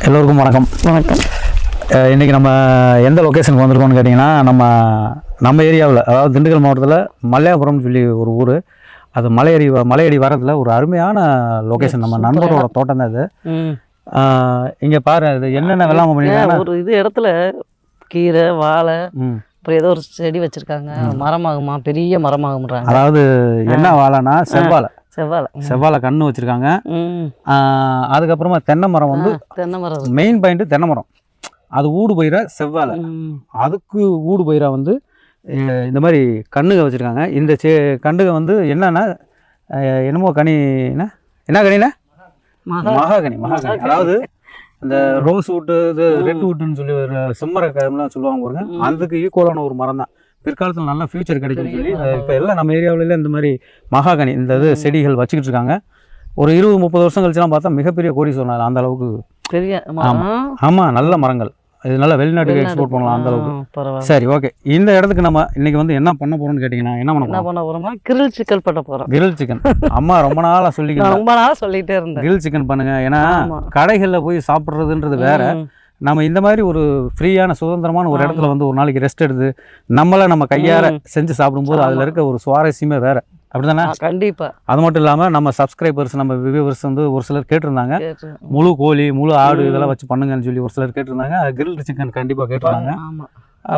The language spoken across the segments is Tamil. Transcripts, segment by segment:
எல்லோருக்கும் வணக்கம். வணக்கம். அஹ் இன்னைக்கு நம்ம எந்த லொக்கேஷனுக்கு வந்திருக்கோம்னு கேட்டிங்கன்னா நம்ம நம்ம ஏரியாவில் அதாவது திண்டுக்கல் மாவட்டத்தில் மல்லையாபுரம்னு சொல்லி ஒரு ஊர். அது மலையடி மலையடி வரத்தில் ஒரு அருமையான லொக்கேஷன் நம்ம நண்பரோட தோட்டம் தான் இது. இங்கே பாரு இது என்னென்ன வெள்ளாமை பண்ணியிருக்காங்கன்னா ஒரு இது இடத்துல கீரை வாழை அப்புறம் ஏதோ ஒரு செடி வச்சிருக்காங்க. மரமாகுமா? பெரிய மரமாகும்ன்றாங்க. அதாவது என்ன வாழைனா செவ்வாழை. செவ்வாழை. செவ்வாழை கன்று வச்சுருக்காங்க. அதுக்கப்புறமா தென்னை மரம் வந்து தென்னை மரம். மெயின் பாயிண்ட்டு தென்னை மரம். அது ஊடு பயிர செவ்வாழை. அதுக்கு ஊடு பயிரா வந்து இந்த மாதிரி கண்ணுக வச்சுருக்காங்க. இந்த செ கண்ணுக வந்து என்னன்னா என்னமோ கனி என்ன? மகா. Mahogany mahogany. அதாவது இந்த ரோஸ் வுட்டு இது ரெட் வுட்டுன்னு சொல்லி ஒரு செம்மர கயம்லாம் சொல்லுவாங்க பாருங்க. அதுக்கு ஈக்குவலான ஒரு மரம் தான் பிற்காலத்தில் நல்ல ஃபியூச்சர் கிடைக்கும்னு சொல்லி இப்போ எல்லாம் நம்ம ஏரியாவில இந்த மாதிரி மகாகனி இந்த இது செடிகள் வச்சுக்கிட்டு இருக்காங்க. ஒரு இருபது முப்பது வருஷம் கழிச்சுலாம் பார்த்தா மிகப்பெரிய கோடி சொன்னாங்க அந்த அளவுக்கு பெரிய ஆமாம் நல்ல மரங்கள். இது நல்லா வெளிநாட்டுக்கு எக்ஸ்போர்ட் பண்ணலாம் அந்த அளவுக்கு. சரி ஓகே இந்த இடத்துக்கு நம்ம இன்னைக்கு வந்து என்ன பண்ண போறோம்னு கேட்டிங்கன்னா என்ன பண்ண பண்ண போறோம்னா கிரில் சிக்கல் பண்ண போறோம். கிரில் சிக்கன் அம்மா ரொம்ப நான் சொல்லிக்கலாம் ரொம்ப நாளா சொல்லிட்டே இருந்தேன். கிரில் சிக்கன் பண்ணுங்க. ஏன்னா. கடைகளில் போய் சாப்பிட்றதுன்றது வேற. நம்ம இந்த மாதிரி ஒரு ஃப்ரீயான சுதந்திரமான ஒரு இடத்துல வந்து ஒரு நாளைக்கு ரெஸ்ட் எடுத்து நம்மள நம்ம கையார செஞ்சு சாப்பிடும்போது அதில் இருக்க ஒரு சுவாரஸ்யமே வேற. அப்படிதானே? ஆ, கண்டிப்பா. அது மட்டும் இல்லாமல் நம்ம சப்ஸ்கிரைபர்ஸ் நம்ம வியூவர்ஸ் வந்து ஒரு சிலர் கேட்டிருந்தாங்க. கேட்டு முழு கோழி முழு ஆடு இதெல்லாம் வச்சு பண்ணுங்கன்னு சொல்லி ஒரு சிலர் கேட்டிருந்தாங்க. கிரில் சிக்கன் கண்டிப்பாக கேட்டிருந்தாங்க.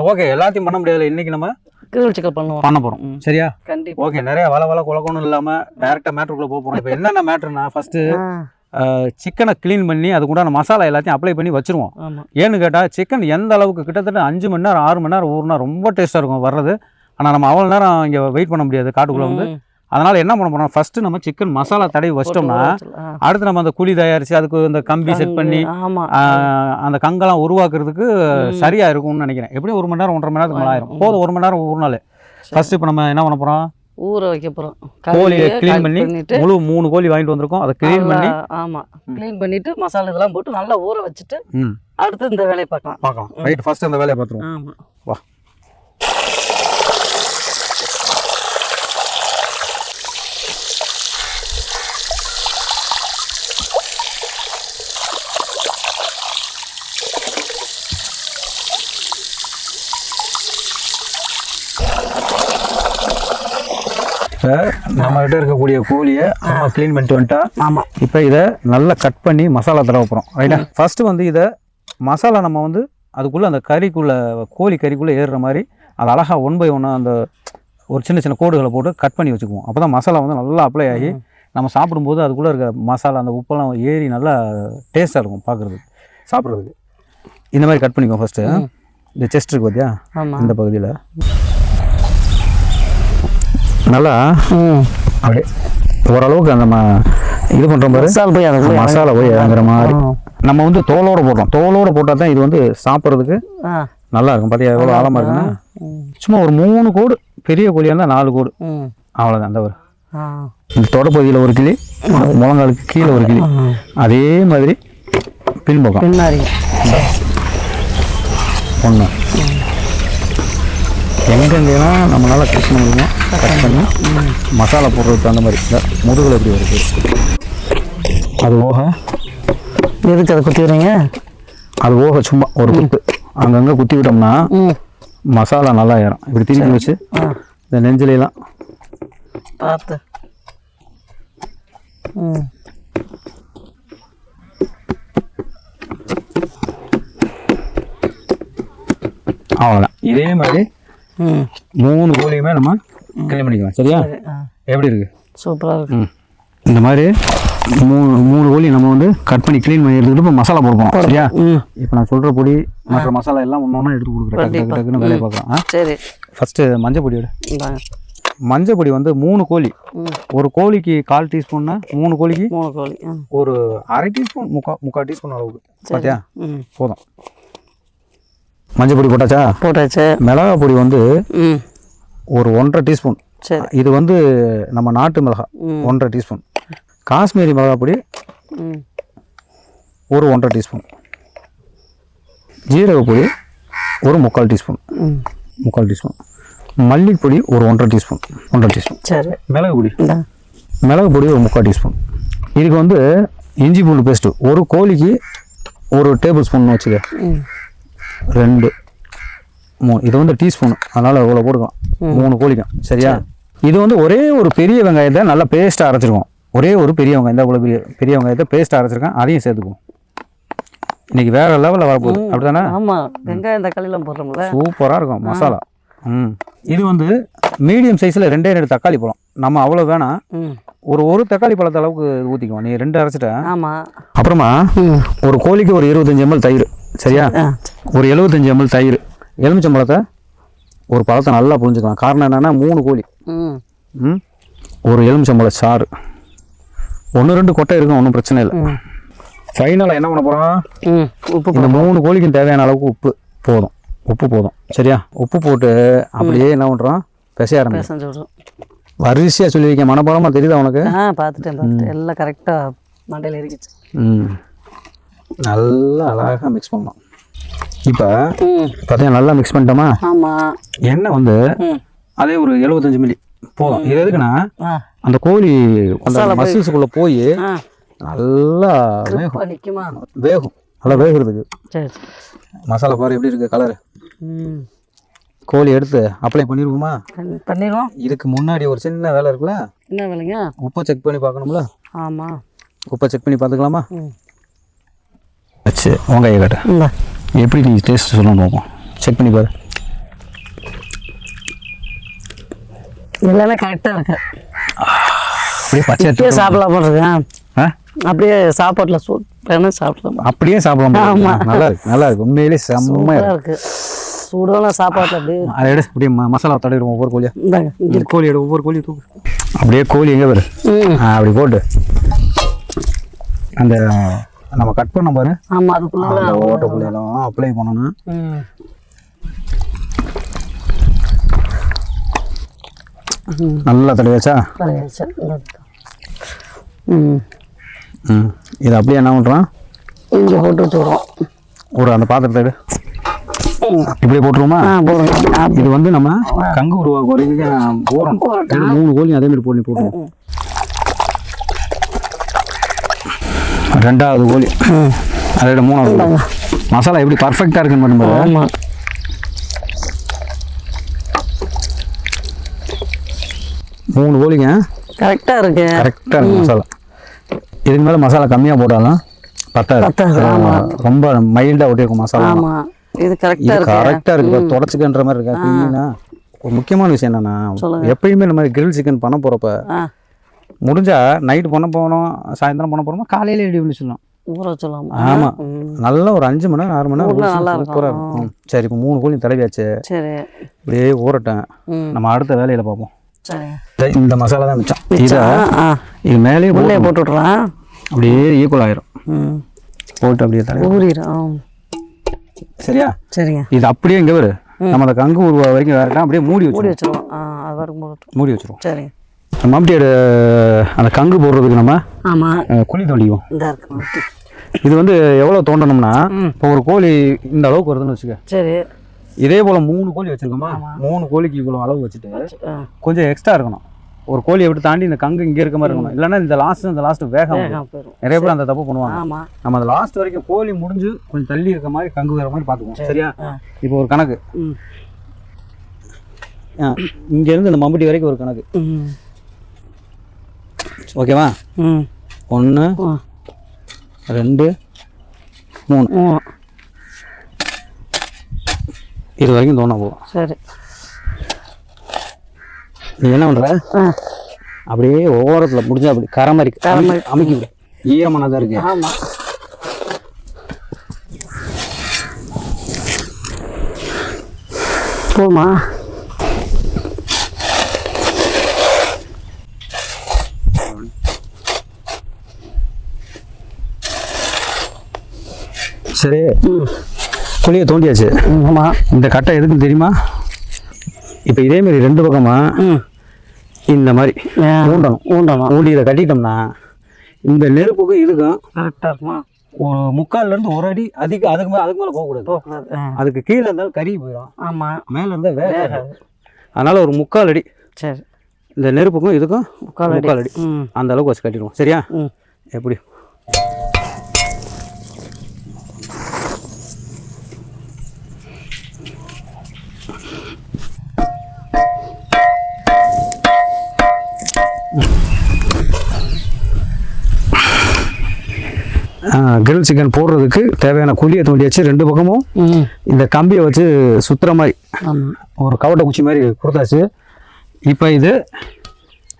ஓகே எல்லாத்தையும் பண்ண முடியாது இன்னைக்கு நம்ம கிரில் சிக்கல் பண்ணுவோம். பண்ண போகிறோம். சரியா? கண்டிப்பா. ஓகே நிறைய வள வள குழக்கணும் இல்லாம டேரக்டா மேட்ருக்குள்ள போக போறோம். இப்போ என்னென்ன மேட்ருனா ஃபர்ஸ்ட் ஆ, சிக்கனை க்ளீன் பண்ணி அதுக்குண்டான மசாலா எல்லாத்தையும் அப்ளை பண்ணி வச்சிருவோம். ஏன்னு கேட்டால் சிக்கன் எந்த அளவுக்கு கிட்டத்தட்ட அஞ்சு மணி நேரம் ஆறு மணி நேரம் ஊறுனா ரொம்ப டேஸ்ட்டாக இருக்கும் வர்றது. ஆனால் நம்ம அவ்வளோ நேரம் இங்கே வெயிட் பண்ண முடியாது காட்டுக்குள்ளே வந்து. அதனால என்ன பண்ண போறோம்? ஃபர்ஸ்ட் நம்ம சிக்கன் மசாலா தடவி வச்சிட்டோம்னா. அடுத்து நம்ம அந்த குழி தயாரிச்சு அதுக்கு இந்த கம்பி செட் பண்ணி அந்த கங்கெல்லாம் உருவாக்குறதுக்கு சரியா இருக்கும்னு நினைக்கிறேன். எப்படியும் ஒரு மணி நேரம் ஒன்றரை மணி நேரத்துக்கு ஆயிரும். போதும் ஒரு மணி நேரம் ஒரு நாள் ஃபர்ஸ்ட் இப்போ நம்ம என்ன பண்ண போறோம்? ஊற வைக்க போறோம். கோழியை க்ளீன் பண்ணி பண்ணிட்டு முழு மூணு கோழி வாங்கிட்டு வந்திருக்கோம். அதை க்ளீன் பண்ணி நல்லா- ஆமா. க்ளீன் பண்ணிட்டு மசாலா இதெல்லாம் போட்டு நல்லா ஊற வச்சுட்டு ம். அடுத்து இந்த வேலையை பார்க்கலாம். பார்க்கலாம். ரைட் ஃபர்ஸ்ட் அந்த வேலையை பார்த்துருவோம். ஆமா. வா இப்போ நம்மகிட்ட இருக்கக்கூடிய கோழியை நம்ம க்ளீன் பண்ணிட்டு வந்துட்டா ஆமா. இப்போ இதை நல்லா கட் பண்ணி மசாலா தடவை போகிறோம் ரைட்டா ஃபஸ்ட்டு வந்து இதை மசாலா நம்ம வந்து அதுக்குள்ளே அந்த கறிக்குள்ளே கோழி கறிக்குள்ளே ஏறுற மாதிரி அது அழகாக ஒன் பை ஒன்னாக அந்த ஒரு சின்ன சின்ன கோடுகளை போட்டு கட் பண்ணி வச்சுக்குவோம். அப்போ தான் மசாலா வந்து நல்லா அப்ளை ஆகி நம்ம சாப்பிடும்போது அதுக்குள்ளே இருக்க மசாலா அந்த உப்பெல்லாம் ஏறி நல்லா டேஸ்ட்டாக இருக்கும் பார்க்குறதுக்கு. சாப்பிட்றதுக்கு. இந்த மாதிரி கட் பண்ணிக்கோ ஃபஸ்ட்டு இந்த செஸ்ட் இருக்கு பார்த்தியா இந்த பகுதியில். நல்லா? அப்படியே. ஓரளவுக்கு அந்த இது பண்ணுறோம் பாரு மசாலா போய் அதுக்குள்ள மசாலா போய் இறங்குற மாதிரி. நம்ம வந்து தோலோட போடுறோம். தோலோட போட்டால் தான் இது வந்து சாப்பிட்றதுக்கு நல்லா இருக்கும். பார்த்தியா எவ்வளோ ஆழமாக இருக்குன்னா. சும்மா ஒரு மூணு கோடு பெரிய கோழியாக இருந்தால் நாலு கோடு. அவ்வளோதான் அந்த ஒரு. இந்த தொடப்பகுதியில் ஒரு கிளி முழங்காலுக்கு கீழே ஒரு கிளி. அதே மாதிரி பின்பக்கம். ஒன்று எங்கெங்கெல்லாம் நம்மளால் கட் பண்ண முடியுமோ கட் பண்ணி மசாலா போடுறதுக்கு அந்த மாதிரி இந்த முதுகில் எப்படி வருது? அது போக எதுக்கு அதை குத்தி வரீங்க அது போக சும்மா ஒரு குத்து. அங்கங்கே குத்தி விட்டோம்னா மசாலா நல்லா ஏறும். இப்படி திருப்பி வச்சு இந்த நெஞ்சிலாம் பார்த்து. ம். அவ்வளோதான் இதே மாதிரி மூணு கோழியுமே நம்ம க்ளீன் பண்ணிக்கலாம். சரியா? எப்படி இருக்கு? சூப்பராக இருக்கு. இந்த மாதிரி மூணு மூணு கோழி நம்ம வந்து கட் பண்ணி க்ளீன் பண்ணி எடுத்துக்கிட்டு இப்போ மசாலா போடுவோம் சரியா? இப்போ நான் சொல்கிற பொடி மற்ற மசாலா எல்லாம் ஒன்று ஒன்றா எடுத்து கொடுக்குறேன். டக்கு டக்கு டக்குன்னு வேலையை பார்க்கலாம் சரி. ஃபஸ்ட்டு மஞ்சள் பொடி எடு. மஞ்சள் பொடி வந்து மூணு கோழி. ஒரு கோழிக்கு கால் டீஸ்பூன்னா மூணு கோழிக்கு மூணு கோழி ஒரு அரை டீஸ்பூன் முக்கா முக்கால் டீஸ்பூன் அளவுக்கு. பார்த்தியா போதும். மஞ்சள் பொடி போட்டாச்சா? போட்டாச்சு. மிளகா பொடி வந்து ஒரு ஒன்றரை டீஸ்பூன். சரி. இது வந்து நம்ம நாட்டு மிளகா ஒன்றரை டீஸ்பூன். காஷ்மீரி மிளகா பொடி ஒரு ஒன்றரை டீஸ்பூன். ஜீரக பொடி ஒரு முக்கால் டீஸ்பூன். முக்கால் டீஸ்பூன். மல்லிப்பொடி ஒரு ஒன்றரை டீஸ்பூன். ஒன்றரை டீஸ்பூன். சரி. மிளகு பொடி? மிளகு பொடி ஒரு முக்கால் டீஸ்பூன். இதுக்கு வந்து இஞ்சி பூண்டு பேஸ்ட்டு. ஒரு கோழிக்கு ஒரு டேபிள் ஸ்பூன் வச்சுக்க. ம். ரெண்டு மூணு. இது வந்து டீஸ்பூன். அதனால் இவ்வளோ போட்டுக்கலாம். மூணு கோழிக்கும். சரியா? இது வந்து ஒரே ஒரு பெரிய வெங்காயத்தை நல்லா பேஸ்ட்டாக அரைச்சிருக்கோம். ஒரே ஒரு பெரிய வெங்காயம். தான் இவ்வளோ பெரிய பெரிய வெங்காயத்தை பேஸ்ட்டாக அரைச்சிருக்கேன். அதையும் சேர்த்துக்குவோம். இன்னைக்கு வேற லெவலில் வரப்போகுது. அப்படிதானே ஆமா. வெங்காயம் தக்காளிலாம் போடுறோம்ல. சூப்பராக இருக்கும். மசாலா. ம். இது வந்து மீடியம் சைஸில் ரெண்டே ரெண்டு தக்காளி பழம். நம்ம அவ்வளோ வேணாம் ஒரு ஒரு தக்காளி பழத்தை அளவுக்கு ஊற்றிக்குவோம் நீ ரெண்டு அரைச்சிட்ட. ஆமா. அப்புறமா ஒரு கோழிக்கு ஒரு இருபத்தஞ்சி எம்எல் தயிர். சரியா? ஒரு எழுபத்தஞ்சி எம்எல் தயிர். எலுமிச்சம்பழத்தை ஒரு பழத்தை நல்லா புரிஞ்சுக்கலாம் காரணம் என்னென்னா மூணு கோழி. ம். ஒரு எலுமிச்சம்பழ சாறு. ஒன்று ரெண்டு கொட்டை இருக்கும் ஒன்றும் பிரச்சனை இல்லை. ஃபைனலாக என்ன பண்ண போகிறோம் உப்பு இந்த மூணு கோழிக்கும் தேவையான அளவுக்கு உப்பு போதும். உப்பு போதும். சரியா? உப்பு போட்டு அப்படியே என்ன பண்ணுறோம் பிசைய விடுறோம் வரிசையாக சொல்லி வைக்க மனப்பாடமாக தெரியுதா உனக்கு? பார்த்துட்டேன் பார்த்துட்டேன். எல்லாம் கரெக்டாக மண்டையில் இருந்துச்சு ம். நல்லா அழகாக மிக்ஸ் பண்ணணும். இப்போ பார்த்தீங்கன்னா நல்லா மிக்ஸ் பண்ணிட்டோமா? ஆமாம் எண்ணெய் வந்து அதே ஒரு எழுபத்தஞ்சு மில்லி. போதும். இது எதுக்குன்னா அந்த கோழி அந்த மசில்ஸுக்குள்ளே போய் நல்லா வேகும். வேகும். நல்லா வேகிறதுக்கு. மசாலா பாரு எப்படி இருக்கு கலரு கோழி எடுத்து அப்ளை பண்ணிடுவோமா? பண்ணி- பண்ணிடுவோம். இதுக்கு முன்னாடி ஒரு சின்ன வேலை இருக்குல்ல? என்ன விலைங்க? உப்பை செக் பண்ணி பார்க்கணும்ல? ஆமாம் உப்பை செக் பண்ணி பார்த்துக்கலாமா? வச்சு வெங்காய காட்டு. இந்த. எப்படி நீ டேஸ்ட் சொல்லணும் பார்ப்போம். செக் பண்ணி பாரு. எல்லாமே கரெக்டாக இருக்கு. அப்படியே பச்சை சாப்பிடலாம் போடுறேன் ஆ? அப்படியே சாப்பாட்டில் சூட் வேணும் சாப்பிடலாம் அப்படியே சாப்பிடலாம் நல்லா இருக்கு நல்லா இருக்கு. உண்மையிலே செம்மையா இருக்கு. சூடான சாப்பாட்டில் அப்படியே அதை எடு அப்படியே ம- மசாலா தடவிடுவோம் ஒவ்வொரு கோழியா. இந்தாங்க இங்க கோழி எடு ஒவ்வொரு கோழி தூக்கு. அப்படியே கோழி எங்கே வரு ம். அப்படி போட்டு. அந்த நம்ம கட் பண்ண பாரு. ஆமாம் அதுக்குள்ள அந்த ஓட்டக்குள்ளையெல்லாம் அப்ளை பண்ணணும். ம். நல்லா தடவியாச்சா? இது அப்படியே என்ன பண்ணுறோம் இங்கே போட்டு வச்சுக்கிறோம். ஒரு அந்த பாத்திரத்தை எடு இப்படியே போட்டுருவோமா? இது வந்து நம்ம கங்கு உருவாக்கு வரைக்கும் மூணு கோழி அதே மாதிரி போட்டு போட்டுருவோம். ரெண்டாவது கோழி. அதோட மூணாவது கோழி. மசாலா எப்படி பர்ஃபெக்டாக இருக்குன்னு பண்ணும்போது ஆமாம் மூணு கோழிங்க. கரெக்டாக இருக்கு. கரெக்டாக இருக்கு மசாலா. இதுக்கு மேலே மசாலா கம்மியாக போட்டாலும் பத்தாது. ரொம்ப மைல்டாக ஒட்டியிருக்கும் மசாலா. இது கரெக்டாக இருக்கு. கரெக்டாக இருக்கு தொடச்சிக்கன்ற மாதிரி இருக்கா? ஒரு முக்கியமான விஷயம் என்னன்னா எப்பயுமே இந்த மாதிரி கிரில் சிக்கன் பண்ண போகிறப்ப ஆ முடிஞ்சா நைட்டு பண்ண போகணும் சாயந்தரம் பண்ண போகிறோமா காலையில ரெடி பண்ணி சொல்லலாம் ஊற வச்சலாம் ஆமாம் நல்லா ஒரு அஞ்சு மணி நேரம் ஆறு மணி நேரம் நல்லா இருக்கும். சரி இப்போ மூணு கோழி தடவியாச்சு. சரி. இப்படியே ஊறட்டேன் நம்ம அடுத்த வேலையில் பார்ப்போம். சரி. இந்த- மசாலா தான் மிச்சம். இதை இது மேலேயே உள்ளே போட்டு விட்றேன் அப்படியே ஈக்குவல் ஆயிரும். போட்டு அப்படியே தடவி ஊறிடும் சரியா? சரிங்க. இது அப்படியே இங்கே வரு நம்ம அந்த கங்கு உருவா வரைக்கும் வேறட்டா அப்படியே மூடி மூடி வச்சிருவோம் மூடி வச்சிருவோம். சரிங்க மம்டியோட அந்த கங்கு போடுறதுக்கு நம்ம ஆமாம் குழி மட்டி. இது வந்து எவ்வளோ தோண்டணும்னா. இப்போ ஒரு கோழி இந்த அளவுக்கு வருதுன்னு வச்சுக்க. சரி. இதே போல் மூணு கோழி வச்சிருக்கோமா? மூணு கோழிக்கு இவ்வளோ அளவு வச்சுட்டு கொஞ்சம் எக்ஸ்ட்ரா இருக்கணும். ஒரு கோழியை விட்டு தாண்டி இந்த கங்கு இங்கே இருக்க மாதிரி இருக்கணும். இல்லைன்னா இந்த லாஸ்ட் இந்த லாஸ்ட் வேகம் நிறைய பேர் அந்த தப்பு பண்ணுவாங்க. நம்ம அந்த லாஸ்ட் வரைக்கும் கோழி முடிஞ்சு கொஞ்சம் தள்ளி இருக்க மாதிரி கங்கு வர மாதிரி பார்த்துக்குவோம். சரியா. இப்போ ஒரு கணக்கு. இங்கேருந்து இந்த மம்பட்டி வரைக்கும் ஒரு கணக்கு. ஓகேவா? ம். ஒன்று ரெண்டு மூணு. இது வரைக்கும் தோணா போதும். சரி. நீ என்ன பண்ணுற அப்படியே ஓரத்தில் முடிஞ்சா அப்படி கரை மாதிரி கரை மாதிரி. அமைக்கி விடு. ஈரமானதாக இருக்கு. ஆமாம் போமா. சரி. குழியை தோண்டியாச்சு. ஆமாம் இந்த கட்டை எதுக்குன்னு தெரியுமா? இப்போ இதே மாதிரி ரெண்டு பக்கமா ம். இந்த மாதிரி ஊண்டணும். ஊண்டணும். ஊண்டி இதை கட்டிட்டோம்னா இந்த நெருப்புக்கும் இதுக்கும் கரெக்டாக இருக்குமா? ஒரு முக்கால்ல இருந்து ஒரு அடி அதிக அதுக்கு மேலே அதுக்கு மேலே போகக்கூடாது. அதுக்கு கீழே இருந்தாலும் கறி போயிடும். ஆமாம் மேலே இருந்தால் வேக அதனால ஒரு முக்கால் அடி. சரி. இந்த நெருப்புக்கும் இதுக்கும் முக்கால் முக்கால் அடி. அந்த அளவுக்கு வச்சு கட்டிடுவோம். சரியா? எப்படி கிரில் சிக்கன் போடுறதுக்கு தேவையான குழியை தோண்டி வச்சு ரெண்டு பக்கமும் இந்த கம்பியை வச்சு சுற்றுற மாதிரி ஒரு கவட்டை குச்சி மாதிரி கொடுத்தாச்சு. இப்போ இது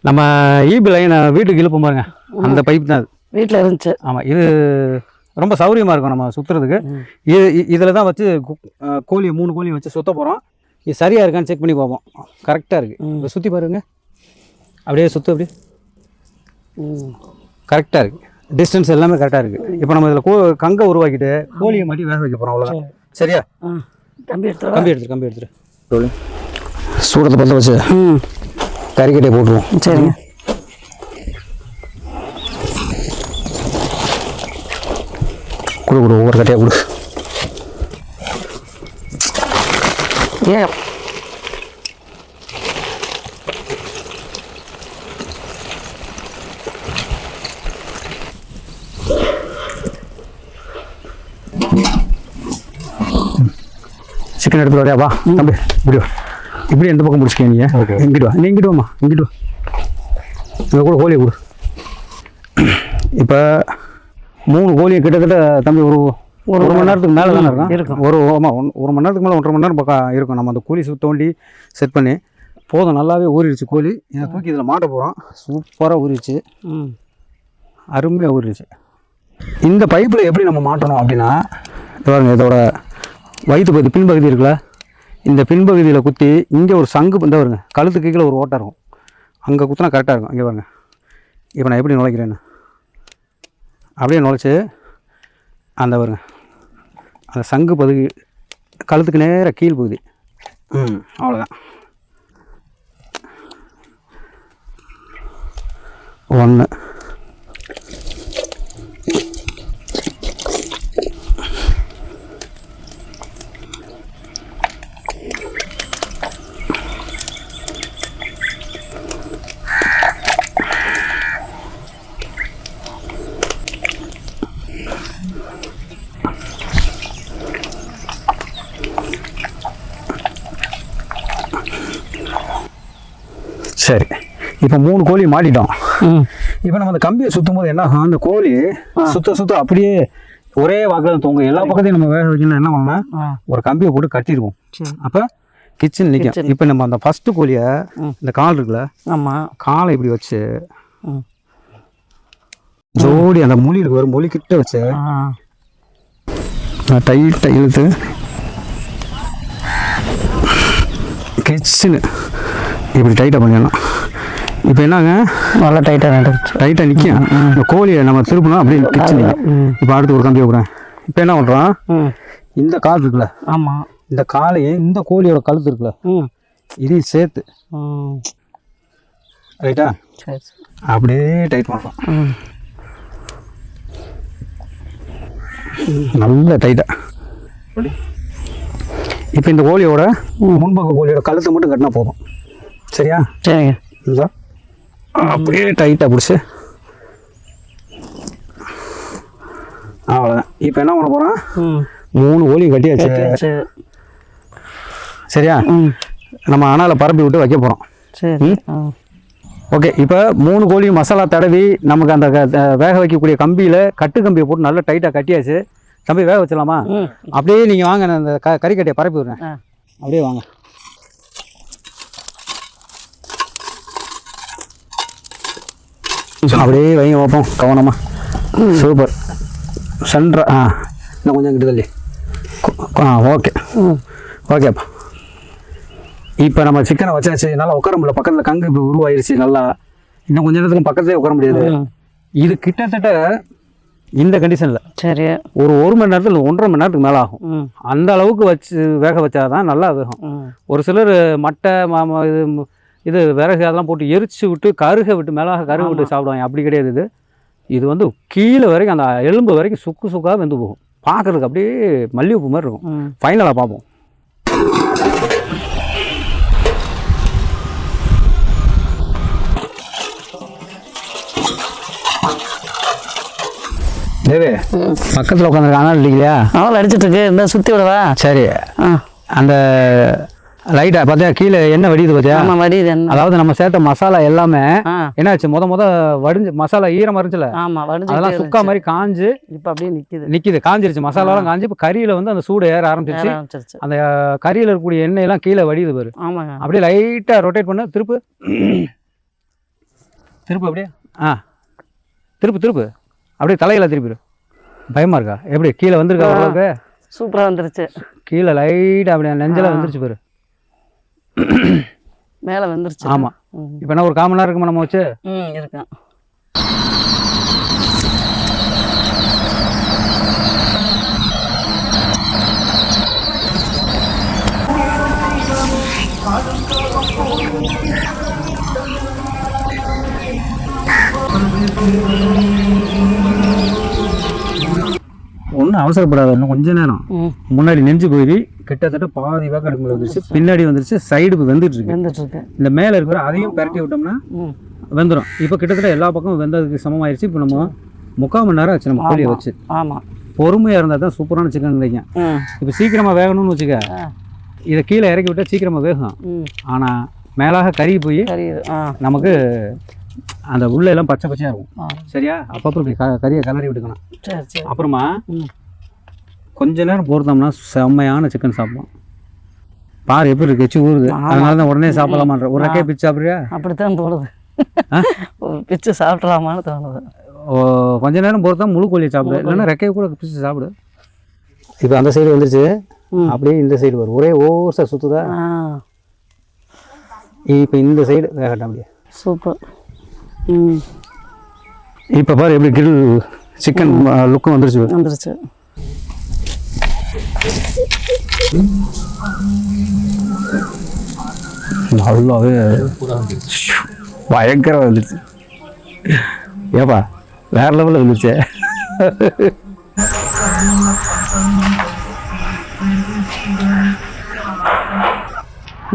நம்ம ஈபி லைன் வீட்டுக்கு இழுப்போம் பாருங்க. அந்த பைப் தான் அது. வீட்டில் இருந்துச்சு. ஆமாம் இது ரொம்ப சௌரியமாக இருக்கும் நம்ம சுற்றுறதுக்கு இது இதில் தான் வச்சு கோழியை மூணு கோழியும் வச்சு சுற்ற போகிறோம் இது சரியாக இருக்கான்னு செக் பண்ணி பார்ப்போம். கரெக்டாக இருக்குது இப்போ சுற்றி பாருங்கள் அப்படியே சுற்று அப்படியே. ம். கரெக்டாக இருக்குது டிஸ்டன்ஸ் எல்லாமே கரெக்டாக இருக்குது இப்போ நம்ம இதில் கோ கங்கை உருவாக்கிட்டு கோழியை மாட்டி வேக வைக்க போகிறோம் அவ்வளோதான் சரியா? கம்பி எடுத்து கம்பி எடுத்துரு கம்பி எடுத்துரு. சூடத்தை பற்ற வச்சு ம். கறிக்கட்டையை போட்டுருவோம். சரிங்க. கொடு கொடு ஒவ்வொரு கட்டையாக கொடு. ஏ சிக்கன் எடுத்துட்டு வரையா வா தம்பி இப்படி வா. இப்படி எந்த பக்கம் முடிச்சுக்க நீ? இங்கிட்டு வா. நீ இங்கிட்டு வாம்மா இங்கிட்டு வா. இங்கே கூட கோழியை கொடு. இப்போ மூணு கோழியை கிட்டத்தட்ட தம்பி ஒரு ஒரு மணி நேரத்துக்கு மேலே தானே இருக்கும். இருக்கும். ஒரு ஆமாம் ஒன் ஒரு மணி நேரத்துக்கு மேலே ஒன்றரை மணி நேரம் பக்கம் இருக்கும். நம்ம அந்த கோழி தோண்டி செட் பண்ணி போதும் நல்லாவே ஊறிடுச்சு கோழி. இதை தூக்கி இதில் மாட்ட போகிறோம் சூப்பராக ஊறிடுச்சு. ம். அருமையாக ஊறிடுச்சு. இந்த பைப்பில் எப்படி நம்ம மாட்டணும் அப்படின்னா இது இதோட வயிற்று பகுதி பின்பகுதி இருக்குல்ல? இந்த பின்பகுதியில் குத்தி இங்கே ஒரு சங்கு இந்த வருங்க கழுத்துக்கு கீழே ஒரு ஓட்டை இருக்கும். அங்கே குத்தினா கரெக்டாக இருக்கும். இங்கே பாருங்க. இப்போ நான் எப்படி நுழைக்கிறேன்னு? அப்படியே நுழைச்சி அந்த வருங்க அந்த சங்கு பகுதி கழுத்துக்கு நேராக கீழ் பகுதி. ம் அவ்வளோதான் ஒன்று சரி இப்போ மூணு கோழி மாட்டிட்டோம். இப்போ நம்ம அந்த கம்பியை சுற்றும் போது என்ன ஆகும்? அந்த கோழி சுத்த சுத்த அப்படியே ஒரே வாக்கில் தொங்கும். எல்லா பக்கத்தையும் நம்ம வேக வைக்கணும் என்ன பண்ணலாம் ஒரு கம்பியை போட்டு கட்டிடுவோம். அப்போ கிச்சன் நிற்கும் இப்போ நம்ம அந்த ஃபஸ்ட்டு கோழியை இந்த கால் இருக்குல்ல ஆமாம் காலை இப்படி வச்சு ஜோடி அந்த மொழிக்கு வரும் மொழி கிட்ட வச்சு டைட்டாக இழுத்து கிச்சனு இப்படி டைட்டாக பண்ணிடலாம் இப்போ என்னங்க? நல்லா டைட்டாக நடந்துச்சு. டைட்டாக நிற்கும் இந்த கோழியை நம்ம திருப்பினா அப்படியே நிற்கும் இப்போ அடுத்து ஒரு கம்பி வைக்கிறேன். இப்போ என்ன பண்ணுறோம் ம். இந்த கால் இருக்குல்ல? ஆமாம் இந்த காலையை இந்த கோழியோட கழுத்து இருக்குல்ல? ம். இதையும் சேர்த்து. ரைட்டா அப்படியே டைட் பண்ணுறோம் நல்ல டைட்டாக இப்போ இந்த கோழியோட முன்பக்க கோழியோட கழுத்தை மட்டும் கட்டினா போதும். சரியா? சரிங்க. இதோ. அப்படியே டைட்டாக பிடிச்சி. அவ்வளோதான் இப்போ என்ன பண்ண போகிறோம் மூணு கோழி கட்டியாச்சு. சரி சரியா? நம்ம அனால பரப்பி விட்டு வைக்க போகிறோம் சரி. ஓகே இப்போ மூணு கோழி மசாலா தடவி நமக்கு அந்த வேக வைக்கக்கூடிய கம்பியில் கட்டு கம்பியை போட்டு நல்லா டைட்டாக கட்டியாச்சு. தம்பி வேக வச்சிடலாமா? அப்படியே நீங்கள் வாங்க நான் அந்த க கறிக்கட்டையை பரப்பி விடுறேன். அப்படியே வாங்க. அப்படியே வைங்க பார்ப்போம். கவனமா. சூப்பர். சென்ட்ரா ஆ இன்னும் கொஞ்சம் கிட்ட தள்ளி. ஆ ஓகே. ம். ஓகேப்பா இப்போ நம்ம சிக்கனை வச்சாச்சு. நல்லா உட்கார முடியல. பக்கத்தில் கங்கு இப்போ உருவாயிருச்சு. நல்லா இன்னும் கொஞ்ச நேரத்துக்கு பக்கத்துலேயே உட்கார முடியாது. ம். இது கிட்டத்தட்ட இந்த கண்டிஷனில் சரி. ஒரு ஒரு மணி நேரத்தில் ஒன்றரை மணி நேரத்துக்கு மேலே ஆகும். ம். அந்த அளவுக்கு வச்சு வேக வச்சாதான் நல்லா வேகும். ம். ஒரு சிலர் மட்டை மாமா இது மு- இது விறகு அதெல்லாம் போட்டு எரிச்சு விட்டு கருக விட்டு மிளகா கருக விட்டு சாப்பிடுவாங்க. அப்படி கிடையாது இது. இது வந்து கீழே வரைக்கும் அந்த எலும்பு வரைக்கும் சுக்கு சுக்காக வெந்து போகும். பார்க்கறதுக்கு அப்படியே மல்லிகைப்பூ மாதிரி இருக்கும். ஃபைனலாக பார்ப்போம். தேவே பக்கத்தில் உட்காந்துருக்க ஆனால் இல்லையா? அவள் அடிச்சிட்டு இருக்கு. இந்த சுற்றி விடவா? சரி. ஆ. அந்த லைட்டாக பார்த்தியா கீழே என்ன வடியுது பார்த்தியா ஆமா வடியுது அதாவது நம்ம சேர்த்த மசாலா எல்லாமே என்னாச்சு? முத முத வடிஞ்சு மசாலா ஈரமா இருந்துச்சுல? ஆமா வடிஞ்சு அதெல்லாம் சுக்கா மாதிரி காஞ்சு இப்ப அப்படியே நிக்குது. நிக்குது. காஞ்சிருச்சு. மசாலாலாம் காஞ்சு இப்போ கறியில வந்து அந்த சூடு ஏற ஆரம்பிச்சிருச்சு. அந்த கறியில இருக்கக்கூடிய எண்ணெய் எல்லாம் கீழே வடியுது பாரு. அப்படியே லைட்டா ரொட்டேட் பண்ணு. திருப்பு. திருப்பு அப்படியே. ஆ. திருப்பு திருப்பு. அப்படியே தலையில திருப்பிடு பயமா இருக்கா? எப்படி? கீழே வந்திருக்கா ஓரளவுக்கு? சூப்பரா வந்துருச்சு. கீழே லைட்டா அப்படியே நெஞ்சல வந்துருச்சு பாரு. மேல வந்துருச்சு. ஆமா. ம். இப்போ என்ன ஒரு காமன் நேரம் இருக்குமா நம்ம வச்சு? ம் இருக்கேன் ஒன்றும் அவசரப்படாத இன்னும் கொஞ்ச நேரம். முன்னாடி நெஞ்சு போய் கிட்டத்தட்ட பாதி வேக அடுப்புல வந்துருச்சு. பின்னாடி வந்துருச்சு சைடு வெந்துட்டு இருக்கு வெந்துட்டு இருக்கு இந்த மேலே இருக்கிற அதையும் பரட்டி விட்டோம்னா வெந்துடும் இப்போ கிட்டத்தட்ட எல்லா பக்கமும் வெந்ததுக்கு சமமாயிருச்சு. இப்போ நம்ம முக்கால் மணி நேரம் ஆச்சு நம்ம கோழியை. வச்சு. ஆமா. பொறுமையாக இருந்தால் தான் சூப்பரான சிக்கன் கிடைக்கும். ம். இப்போ சீக்கிரமாக வேகணும்னு வச்சுக்க. இதை கீழே இறக்கி விட்டால் சீக்கிரமாக வேகும். ம். ஆனால் மேலாக கறி போய் நமக்கு அந்த உள்ள எல்லாம் பச்சை பச்சையாக இருக்கும். சரியா? அப்பப்போ இப்படி கறியை கலரி விட்டுக்கணும். சரி அப்புறமா கொஞ்ச நேரம் பொறுத்தோம்னா செம்மையான சிக்கன் சாப்பிடலாம் பாரு எப்படி இருக்கு? எச்சு ஊறுது. அதனால தான் உடனே சாப்பிடலாமான்ற. ஒரு ரெக்கையை பிச்சு சாப்பிட்றியா? அப்படித்தான் தோணுது பிச்சு சாப்பிட்றாமான்னு தோணுது. ஓ, கொஞ்ச நேரம் பொறுத்தா முழு கோழியை சாப்பிடு. இல்லைன்னா ரெக்கையை கூட பிச்சு சாப்பிடு. இப்போ அந்த சைடு வந்துருச்சு. அப்படியே இந்த சைடு வரும். ஒரே ஓவர்ஸாக சுற்றுதா ஆ. இப்போ இந்த சைடு வேகட்டும் அப்படியே. சூப்பர். இப்போ பாரு எப்படி கிரில் சிக்கன் லுக்கும் வந்துருச்சு. வந்துருச்சு. நல்லாவே பயங்கரம் வந்துச்சு. ஏப்பா வேற லெவலில் வந்துருச்சே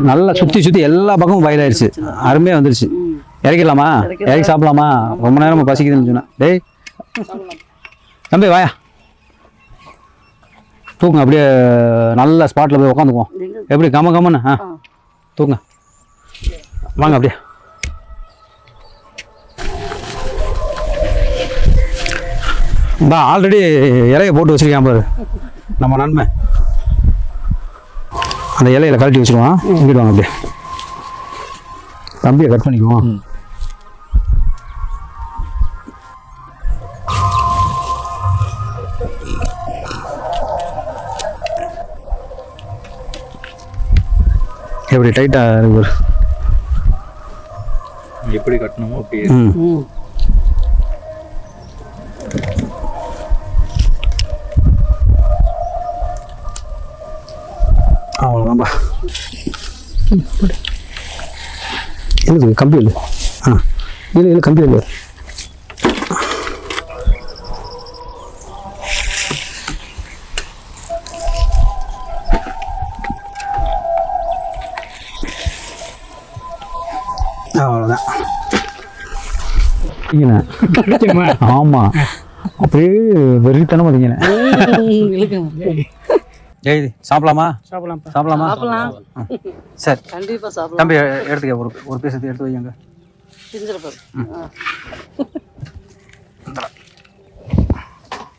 நல்லா சுற்றி சுற்றி எல்லா பக்கமும் பயிலாயிருச்சு அருமையாக வந்துருச்சு. இறக்கிடலாமா? இறக்கி சாப்பிடலாமா? ரொம்ப நேரம் பசிக்குதுன்னு சொன்னேன் டேய். தம்பி வாயா. தூக்குங்க அப்படியே நல்ல ஸ்பாட்டில் போய் உட்காந்துக்குவோம் எப்படி கம கமன்னு ஆ? தூக்குங்க வாங்க அப்படியே. பா ஆல்ரெடி இலைய போட்டு வச்சிருக்கான் பாரு. நம்ம நன்மை. அந்த இலையில கழட்டி வச்சிருவான். இங்கிட்டு வாங்க அப்படியே. தம்பியை கட் பண்ணிக்குவோம். எப்படி டைட்டாக இருக்கு. எப்படி கட்டணுமோ அப்படி ம். ம். அவ்வளோதான்பா என்னது கம்பி இல்லை? ஆ. இல்லை இல்லை கம்பி இல்லை. ஆமாம் அப்படியே வெறித்தனமாக இழுக்கணும் ஜெயதி சாப்பிடலாமா? சாப்பிடலாம்? சாப்பிடலாமா. சரி. கண்டிப்பா சாப்பிடலாம். தம்பி எடுத்துக்க ஒரு ஒரு பீஸ் எடுத்து வைங்க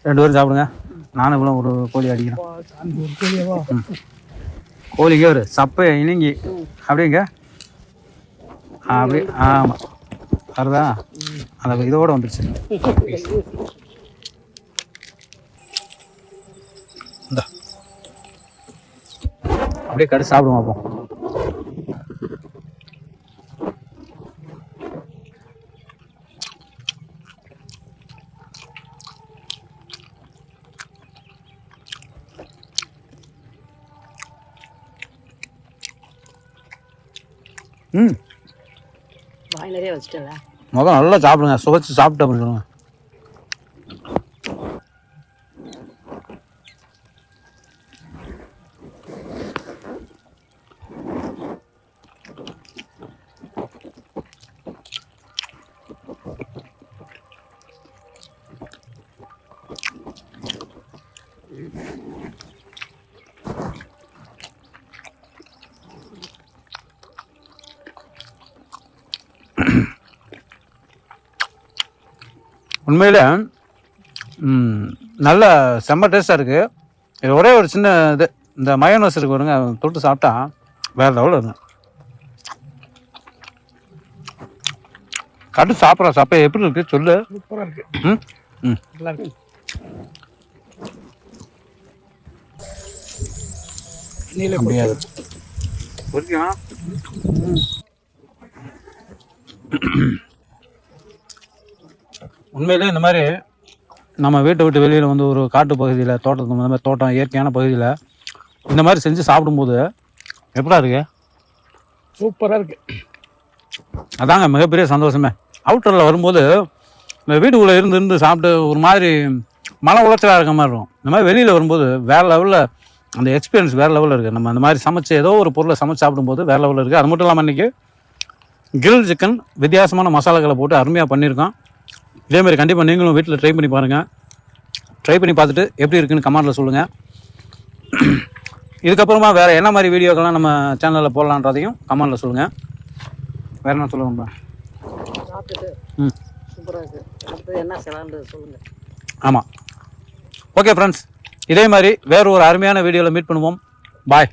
ரெண்டு பேரும் சாப்பிடுங்க. நானும் இவ்வளோ ஒரு கோழி அடிக்கிறேன். ம். கோழிக்கு ஒரு சப்பை இணங்கி. அப்படிங்க அப்படி ஆமாம் வருதா? அந்த இதோட வந்துருச்சு. அப்படியே கடை சாப்பிடுவோம் அப்போ. ம். வாய் நிறைய வச்சுட்டல முதல்ல நல்லா சாப்பிடுங்க. சுவைச்சு சாப்பிட்டு அப்படி சொல்லுங்கள் உண்மையில் நல்ல செம்ம டேஸ்ட்டாக இருக்குது இது ஒரே ஒரு சின்ன இது. இந்த மயோனஸ் இருக்கு பாருங்க அதை தொட்டு சாப்பிட்டா வேறு லெவலில் இருக்கும். கட்டு சாப்பிட்ற சாப்பிட எப்படி இருக்கு? சொல்லு. சூப்பராக இருக்கு. ம் ம். நல்லா இருக்கு. நீல முடியாது உண்மையிலே இந்த மாதிரி நம்ம வீட்டை விட்டு வெளியில் வந்து ஒரு காட்டு பகுதியில் தோட்டத்து இந்த மாதிரி தோட்டம் இயற்கையான பகுதியில் இந்த மாதிரி செஞ்சு சாப்பிடும்போது எப்படா இருக்கு? சூப்பராக இருக்கு. அதாங்க மிகப்பெரிய சந்தோஷமே. அவுட்டரில் வரும்போது இந்த வீட்டுக்குள்ளே இருந்து இருந்து சாப்பிட்டு ஒரு மாதிரி மன உளைச்சலாக இருக்க மாதிரி இருக்கும். இந்த மாதிரி வெளியில் வரும்போது வேறு லெவலில் அந்த எக்ஸ்பீரியன்ஸ் வேறு லெவலில் இருக்குது நம்ம அந்த மாதிரி சமைச்சு ஏதோ ஒரு பொருளை சமைச்சு சாப்பிடும்போது வேறு லெவலில் இருக்குது அது மட்டும் இல்லாமல் இன்றைக்கி கிரில் சிக்கன் வித்தியாசமான மசாலாக்களை போட்டு அருமையாக பண்ணியிருக்கோம். இதேமாதிரி கண்டிப்பாக நீங்களும் வீட்டில் ட்ரை பண்ணி பாருங்கள் ட்ரை பண்ணி பார்த்துட்டு எப்படி இருக்குன்னு கமெண்ட்டில் சொல்லுங்கள் இதுக்கப்புறமா வேறு என்ன மாதிரி வீடியோக்கெல்லாம் நம்ம சேனலில் போடலான்றதையும் கமெண்ட்டில் சொல்லுங்கள் வேறு என்ன சொல்லுங்கப்பா ம். சூப்பராக இருக்குது என்ன சொல்லுங்கள் ஆமாம் ஓகே ஃப்ரெண்ட்ஸ் இதே மாதிரி வேறு ஒரு அருமையான வீடியோவில் மீட் பண்ணுவோம். பாய்